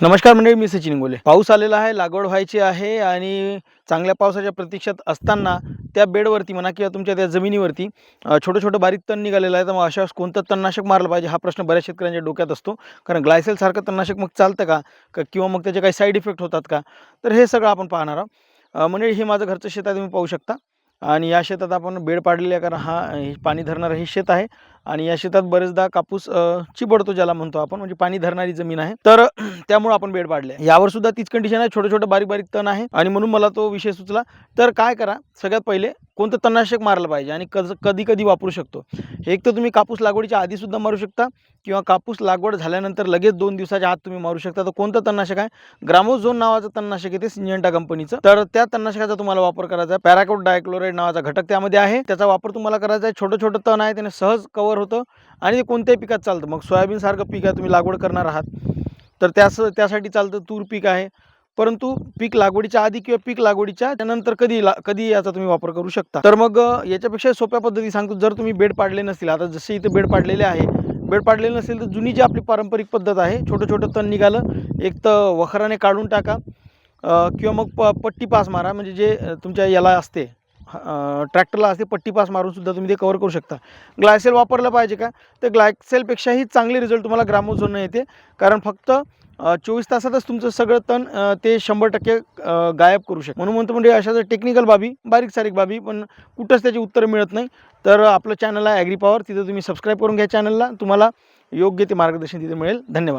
नमस्कार मंडळी मी सचिन गोले पाऊस आलेला आहे लागवड व्हायची आहे आणि चांगल्या पावसाच्या प्रतीक्षेत असताना त्या बेडवरती म्हणा किंवा तुमच्या त्या जमिनीवरती छोटं छोटं बारीक तण निघालेलं आहे. तर मग अशा कोणतं तणनाशक मारलं पाहिजे हा प्रश्न बऱ्याच शेतकऱ्यांच्या डोक्यात असतो. कारण ग्लायसेलसारखं तणनाशक मग चालतं का? किंवा मग त्याचे काही साईड इफेक्ट होतात का? तर हे सगळं आपण पाहणार आहोत. मंडळी हे माझं घरचं शेत आहे तुम्ही पाहू शकता. आणि या शेतात आपण बेड पाडलेले आहे कारण हा हे पाणी धरणारं हे शेत आहे. आणि या शेतात बरेचदा कापूस चिबडतो ज्याला म्हणतो आपण म्हणजे पाणी धरणारी जमीन आहे. तर त्यामुळे आपण बेड पाडले यावर सुद्धा तीच कंडिशन आहे. छोटे छोटे बारीक बारीक तण आहे. आणि म्हणून मला तो विषय सुचला. तर काय करा सगळ्यात पहिले कोणतं तणनाशक मारलं पाहिजे आणि कज कधी कधी वापरू शकतो. एक तर तुम्ही कापूस लागवडीच्या आधीसुद्धा मारू शकता किंवा कापूस लागवड झाल्यानंतर लगेच दोन दिवसाच्या आत तुम्ही मारू शकता. तर कोणतं तणनाशक आहे? ग्रामोझोन नावाचं तणनाशक येते सिंजेंटा कंपनीचं. तर त्या तणनाशकाचा तुम्हाला वापर करायचा आहे. पॅराकोट डायक्लोराईड नावाचा घटक त्यामध्ये आहे. त्याचा वापर तुम्हाला करायचा आहे. छोटं छोटं तण आहे त्याने सहज कव्हर होतं आणि ते कोणत्याही पिकात चालतं. मग सोयाबीनसारखं पीक आहे तुम्ही लागवड करणार आहात. तर त्यास त्यासाठी चालतं तूर पीक आहे. परंतु पीक लागवडीच्या आधी किंवा पीक लागवडीच्या त्यानंतर कधी ला कधी याचा तुम्ही वापर करू शकता? तर मग याच्यापेक्षा सोप्या पद्धती सांगतो जर तुम्ही बेड पाडले नसतील आता जसे इथे बेड पाडलेले आहे बेड पाडलेले नसेल तर जुनी जी आपली पारंपरिक पद्धत आहे छोटं छोटं तण निघालं एक तर वखराने काढून टाका किंवा मग प पट्टी पास मारा म्हणजे जे तुमच्या याला असते ट्रॅक्टरला असते पट्टी पास मारून सुद्धा तुम्ही ते कवर करू शकता. ग्लायसेल वापरलं पाहिजे का? तर ग्लायसेलपेक्षाही चांगले रिझल्ट तुम्हाला ग्रामोझोननं येते कारण फक्त चोवीस तासातच तुमचं सगळं तण ते शंभर टक्के गायब करू शकतं. म्हणून म्हणतो म्हणजे अशा जर टेक्निकल बाबी बारीक सारीक बाबी पण कुठंच त्याची उत्तरं मिळत नाही तर आपलं चॅनल आहे ॲग्री पॉवर तिथं तुम्ही सबस्क्राईब करून घ्या चॅनलला तुम्हाला योग्य ते मार्गदर्शन तिथे मिळेल. धन्यवाद.